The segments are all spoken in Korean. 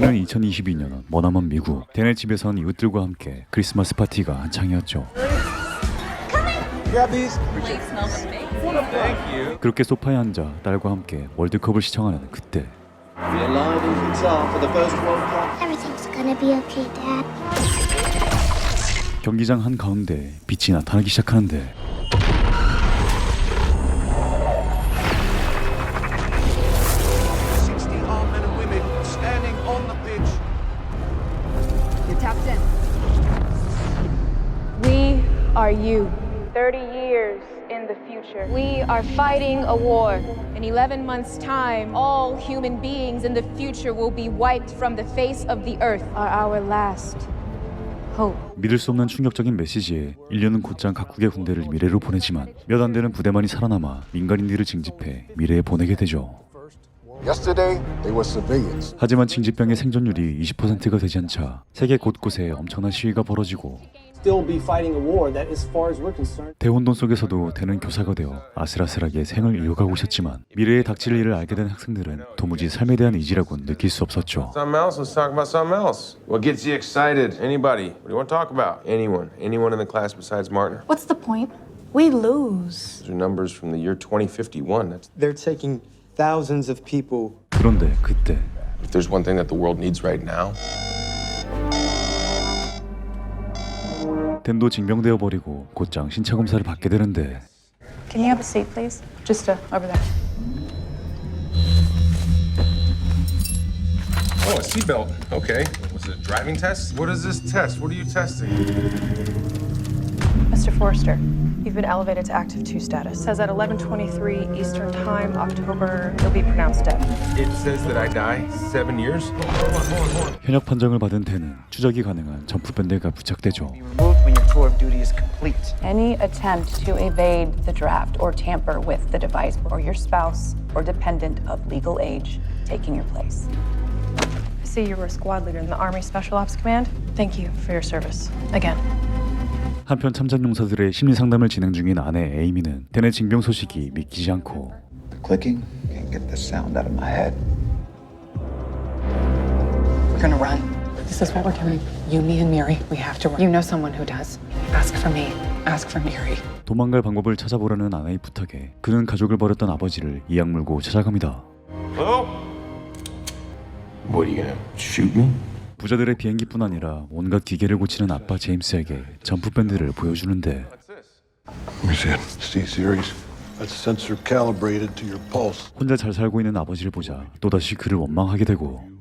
때는 2022년 머나먼 미국 댄의 집에선 이웃들과 함께 크리스마스 파티가 한창이었죠 그렇게 소파에 앉아 딸과 함께 월드컵을 시청하는 그때. 경기장 한 가운데 빛이 나타나기 시작하는데 30 years in the future. We are fighting a war. In 11 months' time, all human beings in the future will be wiped from the face of the earth. Are our last hope. 믿을 수 없는 충격적인 메시지에 인류는 곧장 각국의 군대를 미래로 보내지만 몇 안 되는 부대만이 살아남아 민간인들을 징집해 미래에 보내게 되죠. Yesterday, they were civilians. 하지만 징집병의 생존율이 20%가 되지 않자 세계 곳곳에 엄청난 시위가 벌어지고 Still be fighting a war that, as far as we're concerned, 대혼돈 속에서도 대는 교사가 되어 아슬아슬하게 생을 이어가고 있었지만 미래에 닥칠 일을 알게 된 학생들은 도무지 삶에 대한 의지라고는 느낄 수 없었죠. Something else? Let's talk about something else. What gets you excited? Anybody? What do you want to talk about? Anyone? Anyone in the class besides Martin? What's the point? We lose. Those are numbers from the year 2051. That's They're taking thousands of people 그런데 그때 if there's one thing that the world needs right now. 댄도 징병되어 버리고 곧장 신체 검사를 받게 되는데 Can you have a seat, please? Just uh, over there. Oh, a seatbelt. Okay. Was it a driving test? What is this test? What are you testing? Mr. Forrester, you've been elevated to active 2 status. Says at 11:23 Eastern Time, October, you'll be pronounced dead. It says that I die seven years. Hold on, hold on, hold on. 현역 판정을 받은 댄은 추적이 가능한 점프 밴드가 부착되죠. be removed when your tour of duty is complete. Any attempt to evade the draft or tamper with the device or your spouse or dependent of legal age taking your place. I see you were a squad leader in the Army Special Ops Command. Thank you for your service. Again. 한편 참전 용사들의 심리 상담을 진행 중인 아내 에이미는 댄의 징병 소식이 믿기지 않고 The clicking can't get this sound out of my head. We're gonna run. This is what we're doing. You, me, and Miri. We have to run. You know someone who does. Ask for me. Ask for Miri. 도망갈 방법을 찾아보라는 아내의 부탁에 그는 가족을 버렸던 아버지를 이악 물고 찾아갑니다. Hello? What are you gonna shoot me? 부자들의 비행기뿐 아니라 온갖 기계를 고치는 아빠 제임스에게 점프 밴드를 보여주는데 What's this? Let me see it. C series. That's sensor calibrated to your pulse. 혼자 잘 살고 있는 아버지를 보자 또다시 그를 원망하게 되고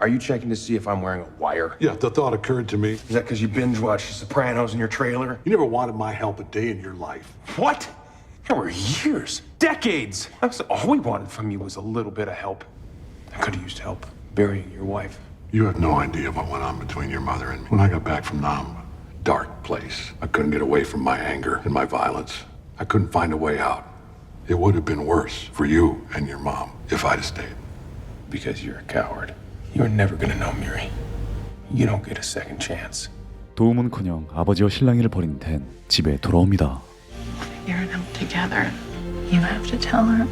Are you checking to see if I'm wearing a wire? Yeah, the thought occurred to me. Is that because you binge watched The Sopranos in your trailer? You never wanted my help a day in your life. What? There were years, decades. That's all we wanted from you was a little bit of help. I could have used help burying your wife. You have no idea what went on between your mother and me. When I got back from Nam, dark place. I couldn't get away from my anger and my violence. I couldn't find a way out. It would have been worse for you and your mom if I'd have stayed. Because you're a coward. You're never gonna know, Miri. You don't get a second chance. 도움은커녕 아버지와 실랑이를 벌인 댄 집에 돌아옵니다. You're and him together. You have to tell her.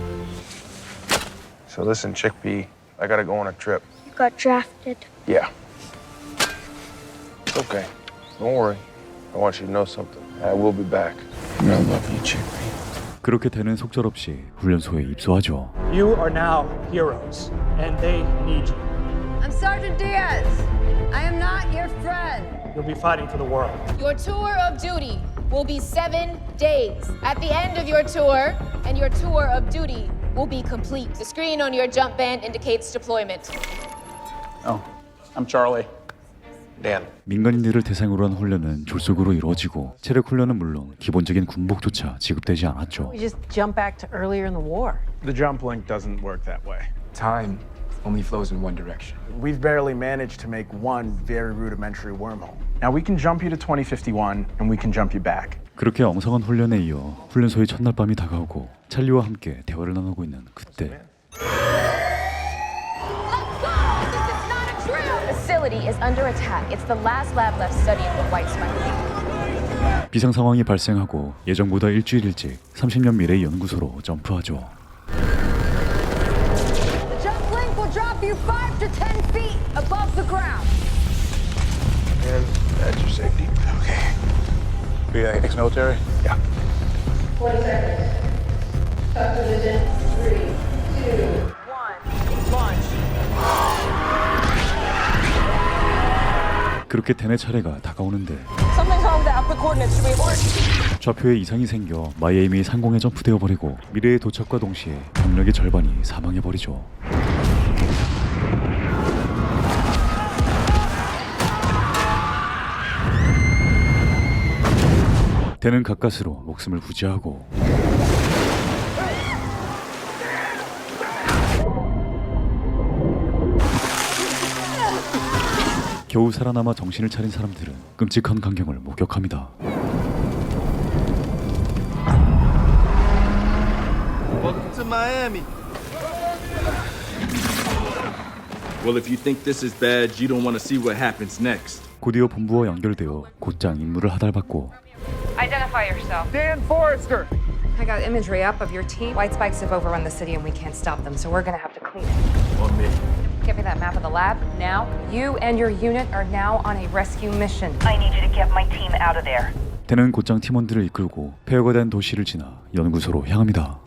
So listen, Chick B, I gotta go on a trip. You got drafted. Yeah. It's okay. Don't worry. I want you to know something. I will be back. I love you, Chick B. 그렇게 댄은 속절없이 훈련소에 입소하죠. You are now heroes, and they need you. I'm Sergeant Diaz. I am not your friend. You'll be fighting for the world. Your tour of duty will be seven days. At the end of your tour, and your tour of duty will be complete. The screen on your jump band indicates deployment. Oh, I'm Charlie. Dan. 민간인들을 대상으로 한 훈련은 졸속으로 이루어지고 체력 훈련은 물론 기본적인 군복조차 지급되지 않았죠. We just jump back to earlier in the war. The jump link doesn't work that way. Time only flows in one direction. We've barely managed to make one very rudimentary wormhole. Now we can jump you to 2051, and we can jump you back. 그렇게 엉성한 훈련에 이어 훈련소의 첫날 밤이 다가오고 찰리와 함께 대화를 나누고 있는 그때 Facility is under attack. It's the last lab left studying the white spider. 비상 상황이 발생하고 예정보다 일주일 일찍 30년 미래 연구소로 점프하죠. The jump link will drop you five to ten feet above the ground. And that's your safety. Okay. Be uh, ex-military? Yeah. 40 seconds. Stop position. Three, two, 그렇게 댄의 차례가 다가오는데? 좌표에 이상이 생겨 마이애미 상공에 점프되어 버리고 미래에 도착과 동시에 병력의 절반이 사망해 버리죠. 댄은 가까스로 목숨을 부지하고 겨우 살아남아 정신을 차린 사람들은 끔찍한 광경을 목격합니다. Welcome to Miami. Well, if you think this is bad, you don't want to see what happens next. 곧이어 본부와 연결되어 곧장 임무를 하달받고 Identify yourself. Dan Forrester! I got imagery up of your team. White spikes have overrun the city and we can't stop them, so we're gonna have to clean it. On me. Give me that map of the lab now. You and your unit are now on a rescue mission. I need you to get my team out of there. 댄은 곧장 팀원들을 이끌고 폐허가 된 도시를 지나 연구소로 향합니다.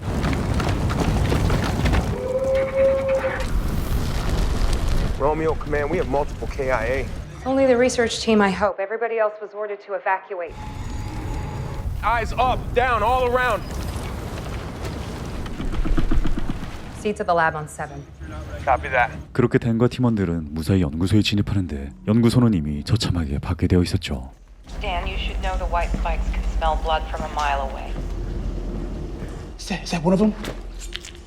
Romeo, command, we have multiple KIA. Only the research team, I hope. Everybody else was ordered to evacuate. Eyes up, down, all around. Seats at the lab on seven. Copy that. 그렇게 댄과 팀원들은 무사히 연구소에 진입하는데 연구소는 이미 처참하게 파괴되어 있었죠. Dan, you should know the white spikes can smell blood from a mile away. Is that, is that one of them?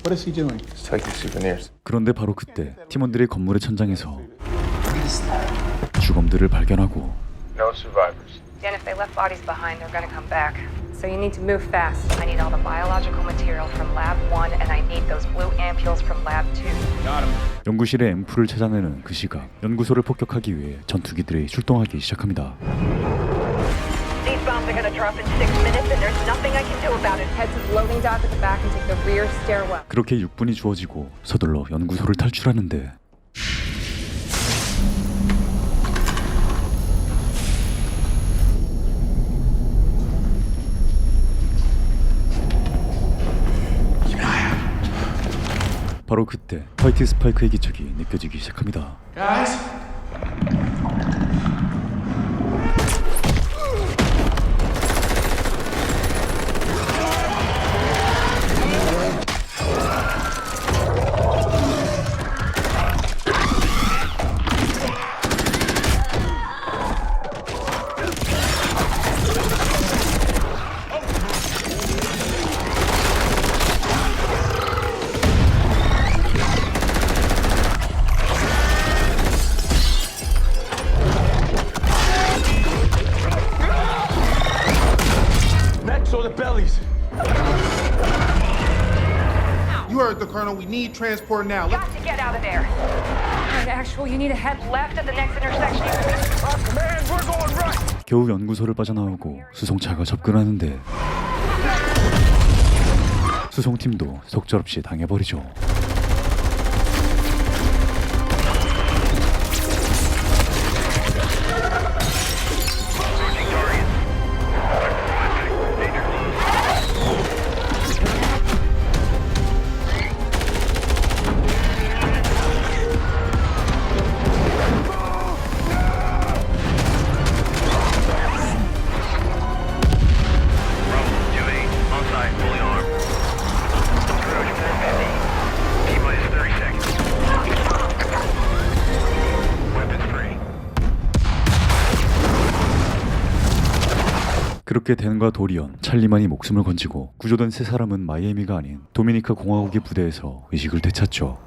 What is he doing? Take your souvenirs. 그런데 바로 그때 팀원들이 건물의 천장에서 주검들을 발견하고 No survivors. Dan, if they left bodies behind, they're gonna come back. So you need to move fast. I need all the biological material from Lab 1, and I need those blue ampules from Lab 2. 연구실의 앰플을 찾아내는 그 시각 연구소를 폭격하기 위해 전투기들이 출동하기 시작합니다. These bombs are gonna drop in six minutes, and there's nothing I can do about it. Head to the loading dock at the back and take the rear stairwell. 그렇게 6분이 주어지고 서둘러 연구소를 탈출하는데 바로 그때 화이트 스파이크의 기척이 느껴지기 시작합니다. Guys? We need transport now. Got to get out of there. Right, actual, you need to head Left at the next intersection. Command, we're going right. 겨우 연구소를 빠져나오고 수송차가 접근하는데 수송팀도 속절없이 당해버리죠. 그렇게 댄과 도리언, 찰리만이 목숨을 건지고 구조된 세 사람은 마이애미가 아닌 도미니카 공화국의 부대에서 의식을 되찾죠.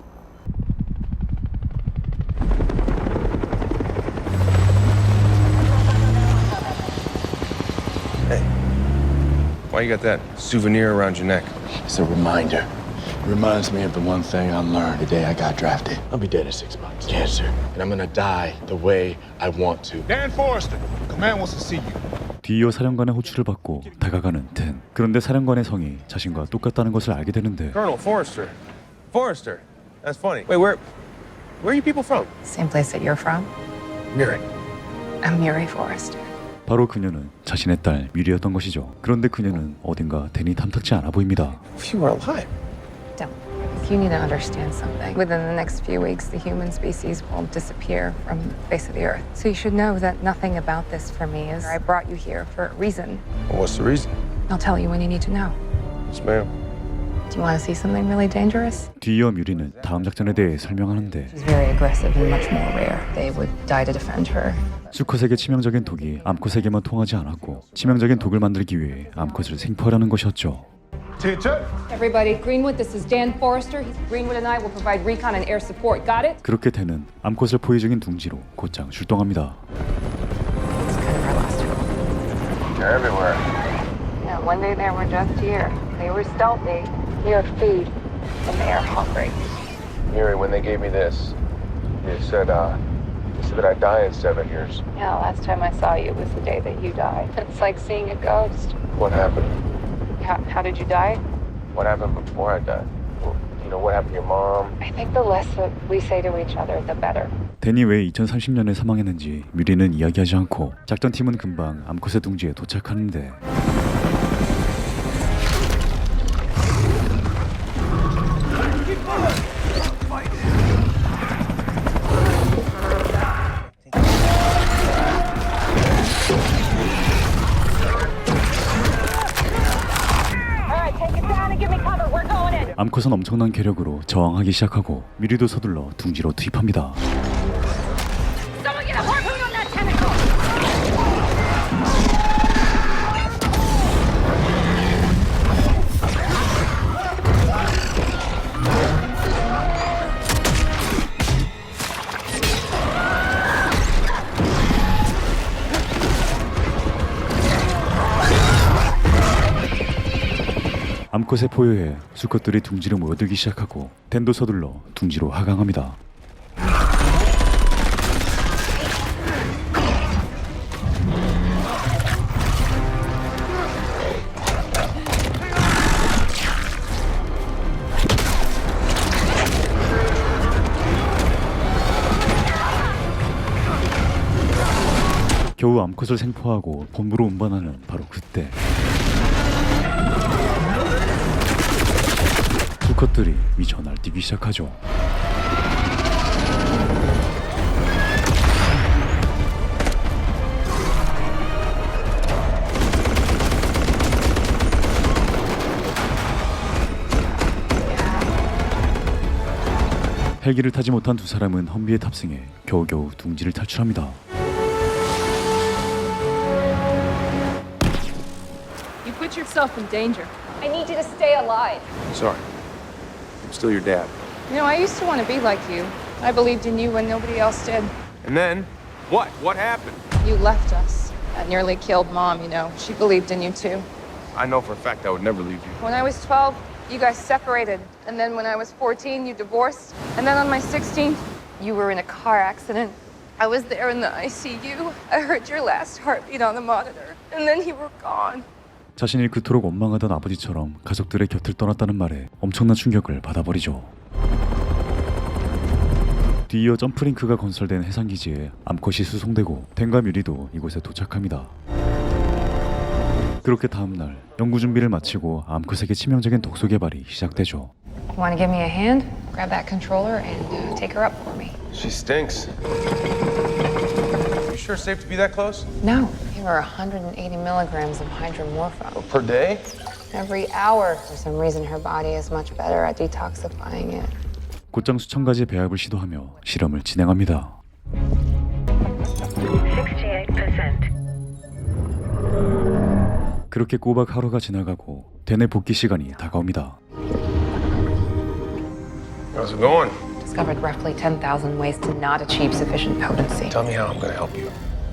Why you got that souvenir around your neck? It's a reminder. Reminds me of the one thing I learned the day I got drafted. I'll be dead in six months. Cancer. And I'm gonna die the way I want to. Dan Forrester, command wants to see you. 뒤이어 사령관의 호출을 받고 다가가는 댄. 그런데 사령관의 성이 자신과 똑같다는 것을 알게 되는데 Colonel Forrester. Forrester. That's funny. Wait, where Where are you people from? Same place that you're from? Miri. I'm Miri Forrester. 바로 그녀는 자신의 딸 뮤리였던 것이죠. 그런데 그녀는 어딘가 대니 탐탁지 않아 보입니다. If you were alive. Don't. You need to understand something. Within the next few weeks, the human species will disappear from the face of the earth. So you should know that nothing about this for me is I brought you here for a reason. Well, what's the reason? I'll tell you when you need to know. Yes, ma'am. Do you want to see something really dangerous? 뒤이어 뮤리는 다음 작전에 대해 설명하는데 She's very aggressive and much more rare. They would die to defend her. 수컷에게 치명적인 독이 암컷에게만 통하지 않았고 치명적인 독을 만들기 위해 암컷을 생포하라는 것이었죠. Teacher? Everybody, Greenwood, this is Dan Forrester. Greenwood and I will provide recon and air support. Got it? 그렇게 되는 암컷을 포위 중인 둥지로 곧장 출동합니다. It's kind of our last hope. They're everywhere. Yeah, one day they were just here. They were stealthy. They are food. And they are hungry. Miri, when they gave me this, they said, uh, they said that I'd die in seven years. Yeah, last time I saw you was the day that you died. It's like seeing a ghost. What happened? How, how did you die? What happened before I died? You know, what happened to your mom? I think the less that we say to each other, the better. 데니 왜 2030년에 사망했는지 뮤리는 이야기하지 않고 작전 팀은 금방 암컷의 둥지에 도착하는데 암컷은 엄청난 괴력으로 저항하기 시작하고 뮤리도 서둘러 둥지로 투입합니다. 암컷의 포효에 수컷들이 둥지로 모여들기 시작하고 댄도 서둘러 둥지로 하강합니다. 겨우 암컷을 생포하고 본부로 운반하는 바로 그때 수컷들이 미쳐 날뛰기 시작하죠. 헬기를 타지 못한 두 사람은 험비에 탑승해 겨우겨우 둥지를 탈출합니다. You put yourself in danger. I need you to stay alive. Sorry. I'm still your dad. You know, I used to want to be like you. I believed in you when nobody else did. And then, what? What happened? You left us. That nearly killed mom, you know. She believed in you too. I know for a fact I would never leave you. When I was 12, you guys separated. And then when I was 14, you divorced. And then on my 16th, you were in a car accident. I was there in the ICU. I heard your last heartbeat on the monitor. And then you were gone. 자신이 그토록 원망하던 아버지처럼 가족들의 곁을 떠났다는 말에 엄청난 충격을 받아버리죠. 뒤이어 점프링크가 건설된 해상기지에 암컷이 수송되고 댄과 뮤리도 이곳에 도착합니다. 그렇게 다음날 연구 준비를 마치고 암컷에게 치명적인 독소 개발이 시작되죠. Want to give me a hand? Grab that controller and uh, take her up for me. She stinks. You sure it's safe to be that close? No, give her 180 milligrams of hydromorphone. Per day? Every hour. For some reason, her body is much better at detoxifying it. 곧장 수천 가지 배합을 시도하며 실험을 진행합니다. 68%. 그렇게 꼬박 하루가 지나가고 댄의 복귀 시간이 다가옵니다. How's it going? Discovered roughly 10,000 ways to not achieve sufficient potency. Tell me how I'm gonna help you.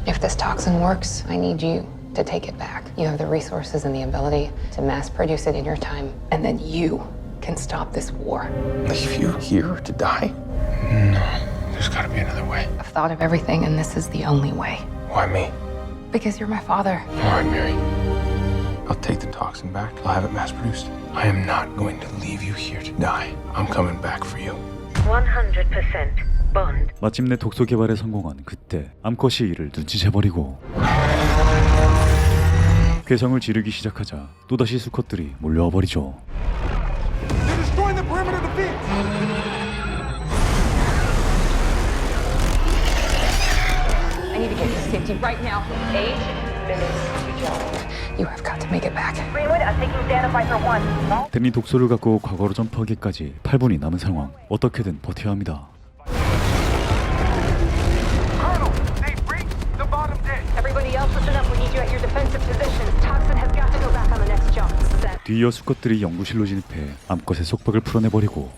If this toxin works, I need you to take it back. You have the resources and the ability to mass produce it in your time, and then you can stop this war. Leave you here to die? No. There's gotta be another way. I've thought of everything, and this is the only way. Why me? Because you're my father. All right, Mary. I'll take the toxin back. I'll have it mass produced. I am not going to leave you here to die. I'm coming back for you. 100%. 마침내 독소 개발에 성공한 그때 암컷이 이를 눈치채버리고 괴성을 지르기 시작하자 또다시 수컷들이 몰려와 버리죠. They're destroying the perimeter of the beach. I need to get you to safety right now. Eight minutes to jump. You have got to make it back. Greenwood, I'm taking data Viper 1. 댄이 독소를 갖고 과거로 점프하기까지 8분이 남은 상황. 어떻게든 버텨야 합니다. Colonel, they've reached the bottom deck. Everybody else, listen up. We need you at your defensive positions. Toxin has got to go back on the next jump. Set. 뒤이어 수컷들이 연구실로 진입해 암컷의 속박을 풀어내버리고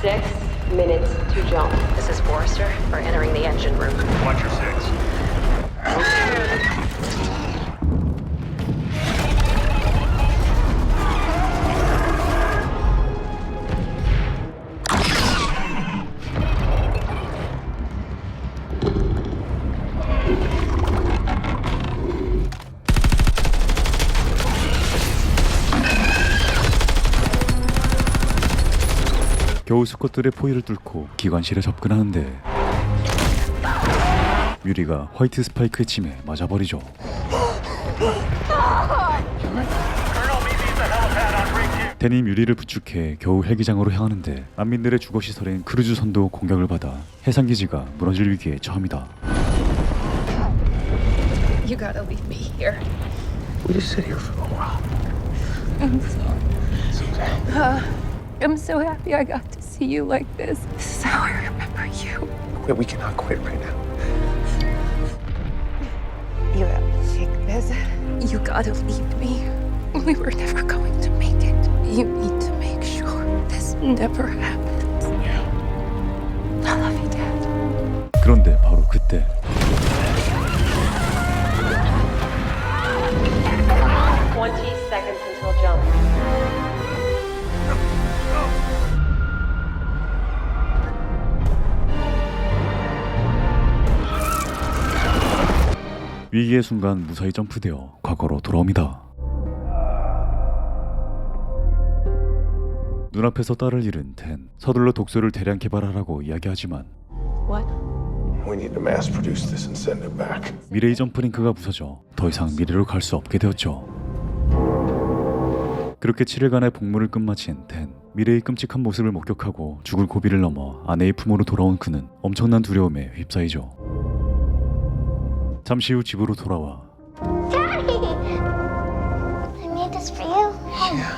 Six minutes to jump. This is Forrester. We're entering the engine room. Watch your six. 겨우 수컷들의 포위를 뚫고 기관실에 접근하는데 뮤리가 화이트 스파이크의 침에 맞아버리죠. 댄이 뮤리를 부축해 겨우 헬기장으로 향하는데 난민들의 주거시설인 크루즈 선도 공격을 받아 해상기지가 무너질 위기에 처합니다. You gotta leave me here. We just sit here for a while. I'm sorry. Uh, I'm so happy I got to see you like this. This is how I remember you. Wait, we cannot quit right now. You have to take this. You gotta leave me. We were never going to make it. You need to make sure this never happens. I love you, Dad. 그런데 바로 그때 위기의 순간 무사히 점프되어 과거로 돌아옵니다. 눈앞에서 딸을 잃은 댄 서둘러 독소를 대량 개발하라고 이야기하지만 We need to mass produce this and send it back. 미래의 점프링크가 부서져 더 이상 미래로 갈 수 없게 되었죠. 그렇게 7일간의 복무를 끝마친 댄 미래의 끔찍한 모습을 목격하고 죽을 고비를 넘어 아내의 품으로 돌아온 그는 엄청난 두려움에 휩싸이죠. 잠시 후 집으로 돌아와 Daddy! I made this for you. Yeah.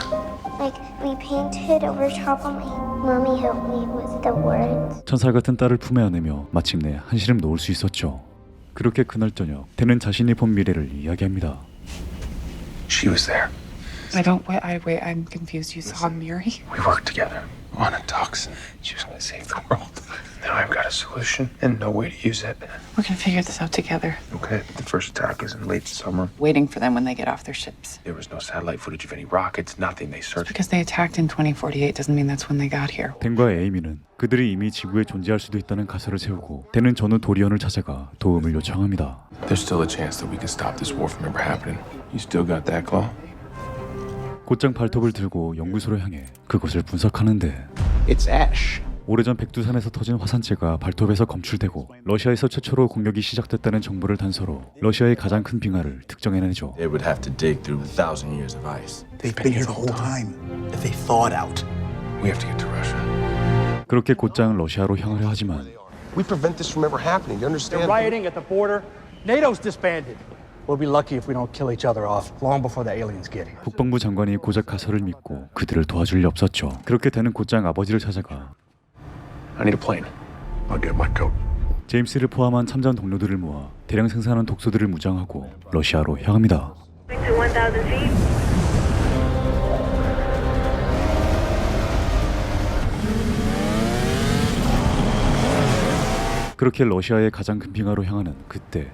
Like, we painted over top of me. Mommy helped me with the words. 천사 같은 딸을 품에 안으며 마침내 한시름 놓을 수 있었죠. 그렇게 그날 저녁 댄은 자신이 본 미래를 이야기합니다. She was there. I don't. Wait, I wait. I'm confused. You saw Miri? We worked together on a toxin. She was going to save the world. Now I've got a solution and no way to use it. We're gonna figure this out together. Okay, the first attack is in late summer. Waiting for them when they get off their ships. There was no satellite footage of any rockets, nothing. They searched. Because they attacked in 2048 doesn't mean that's when they got here. 댄과 에이미는 그들이 이미 지구에 존재할 수도 있다는 가설을 세우고 댄은 전후 도리언을 찾아가 도움을 요청합니다. There's still a chance that we can stop this war from ever happening. You still got that, Claw? 곧장 발톱을 들고 연구소로 향해 그것을 분석하는데 It's ash. 오래전 백두산에서 터진 화산재가 발톱에서 검출되고 러시아에서 최초로 공격이 시작됐다는 정보를 단서로 러시아의 가장 큰 빙하를 특정해내죠. They would have to dig through a thousand years of ice. They've been here the whole time. If they thawed out. We have to get to Russia. 그렇게 곧장 러시아로 향하려 하지만 We prevent this from ever happening. You understand? rioting at the border. NATO's disbanded. We'll be lucky if we don't kill each other off long before the aliens get here. 국방부 장관이 고작 가설을 믿고 그들을 도와줄 리 없었죠. 그렇게 댄은 곧장 아버지를 찾아가 I need a plane. I'll get my coat. 제임스를 포함한 참전 동료들을 모아 대량 생산한 독소들을 무장하고 러시아로 향합니다. To 1,000 feet. 그렇게 러시아의 가장 큰 빙하로 향하는 그때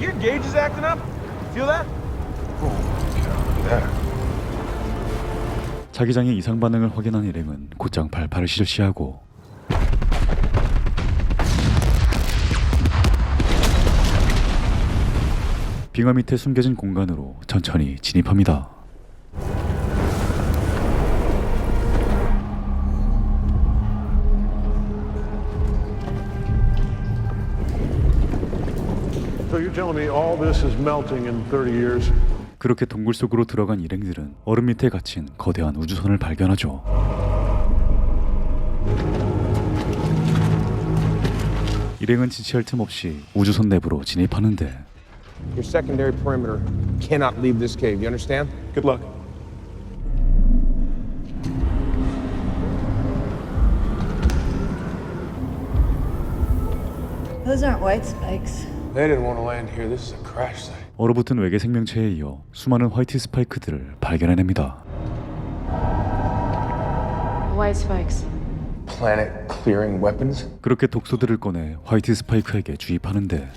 Your gauge is acting up. Feel that? 자기장의 이상 반응을 확인한 일행은 곧장 발파를 실시하고 빙하 밑에 숨겨진 공간으로 천천히 진입합니다. So you're telling me all this is melting in 30 years? 그렇게 동굴 속으로 들어간 일행들은 얼음 밑에 갇힌 거대한 우주선을 발견하죠. 일행은 지체할 틈 없이 우주선 내부로 진입하는데 Your secondary perimeter cannot leave this cave. You understand? Good luck. Those aren't white spikes. They didn't want to land here. This is a crash site. 얼어붙은 외계 생명체에 이어 수많은 화이트 스파이크들을 발견해냅니다. White spikes. Planet clearing weapons? 그렇게 독소들을 꺼내 화이트 스파이크에게 주입하는데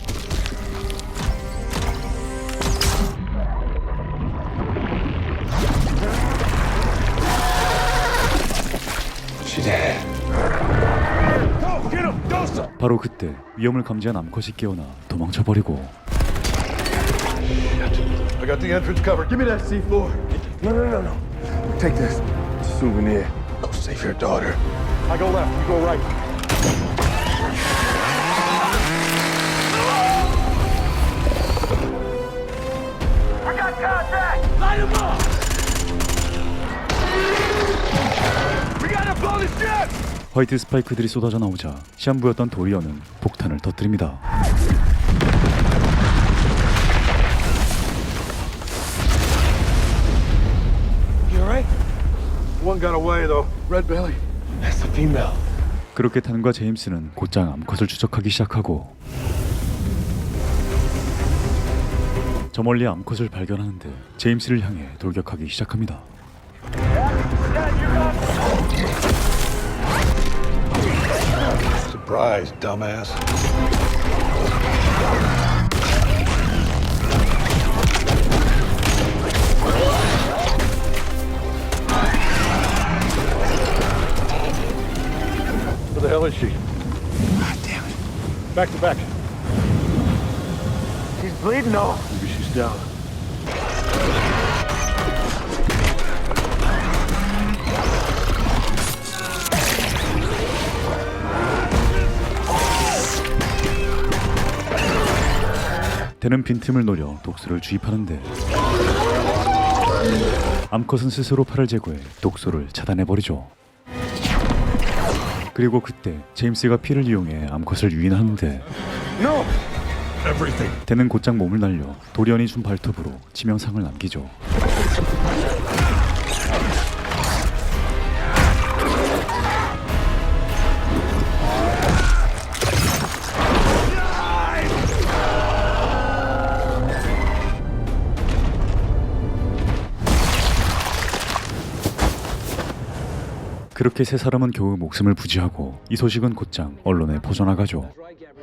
바로 그때 위험을 감지한 암컷이 깨어나 도망쳐버리고 I got the entrance covered. Give me that C4. No, no, no, no. Take this. Souvenir. Go save your daughter. I go left, you go right. I got contact! Light him up! We gotta blow the ship! 화이트 스파이크들이 쏟아져 나오자 시한부였던 도리어는 폭탄을 터뜨립니다. You alright? One got away, though. Red belly. That's the female. 그렇게 단과 제임스는 곧장 암컷을 추적하기 시작하고 저 멀리 암컷을 발견하는데 제임스를 향해 돌격하기 시작합니다. Surprise, dumbass. Where the hell is she? God damn it. Back to back. She's bleeding though. Maybe she's down. 되는 빈틈을 노려 독소를 주입하는데 암컷은 스스로 팔을 제거해 독소를 차단해버리죠. 그리고 그때 제임스가 피를 이용해 암컷을 유인하는데 No! 대는 곧장 몸을 날려 도리언이 준 발톱으로 치명상을 남기죠. 그렇게 세 사람은 겨우 목숨을 부지하고 이 소식은 곧장 언론에 퍼져나가죠.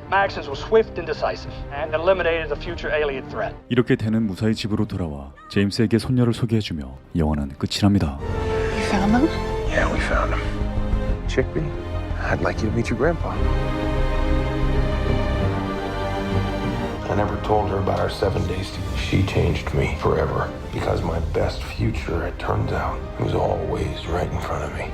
My actions were swift and decisive, and eliminated the future alien threat. 이렇게 대는 무사히 집으로 돌아와 제임스에게 손녀를 소개해주며 영화는 끝이 납니다. You found them? Yeah, we found him. Chickpea, I'd like you to meet your grandpa. I never told her about our seven days. She changed me forever because my best future, it turns out, was always right in front of me.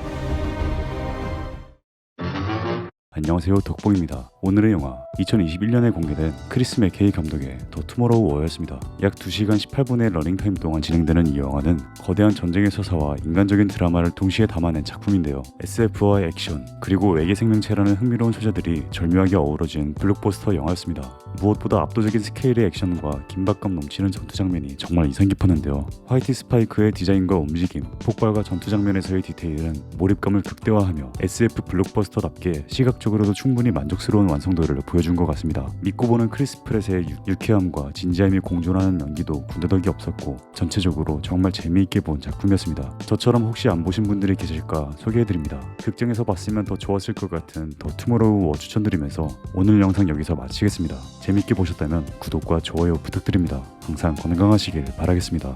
안녕하세요 덕봉입니다. 오늘의 영화 2021년에 공개된 크리스 맥케이 감독의 더 투모로우 워였습니다. 약 2시간 18분의 러닝타임 동안 진행되는 이 영화는 거대한 전쟁의 서사와 인간적인 드라마를 동시에 담아낸 작품인데요. SF와 액션 그리고 외계 생명체라는 흥미로운 소재들이 절묘하게 어우러진 블록버스터 영화였습니다. 무엇보다 압도적인 스케일의 액션과 긴박감 넘치는 전투 장면이 정말 인상 깊었는데요. 화이트 스파이크의 디자인과 움직임, 폭발과 전투 장면에서의 디테일은 몰입감을 극대화하며 SF 블록버스터답게 시각적으로도 충분히 만족스러운 완성도를 보여준 것 같습니다. 믿고 보는 크리스 프렛의 유- 유쾌함과 진지함이 공존하는 연기도 군더더기 없었고 전체적으로 정말 재미있게 본 작품이었습니다. 저처럼 혹시 안 보신 분들이 계실까 소개해드립니다. 극장에서 봤으면 더 좋았을 것 같은 더 투모로우 워 추천드리면서 오늘 영상 여기서 마치겠습니다. 재밌게 보셨다면 구독과 좋아요 부탁드립니다. 항상 건강하시길 바라겠습니다.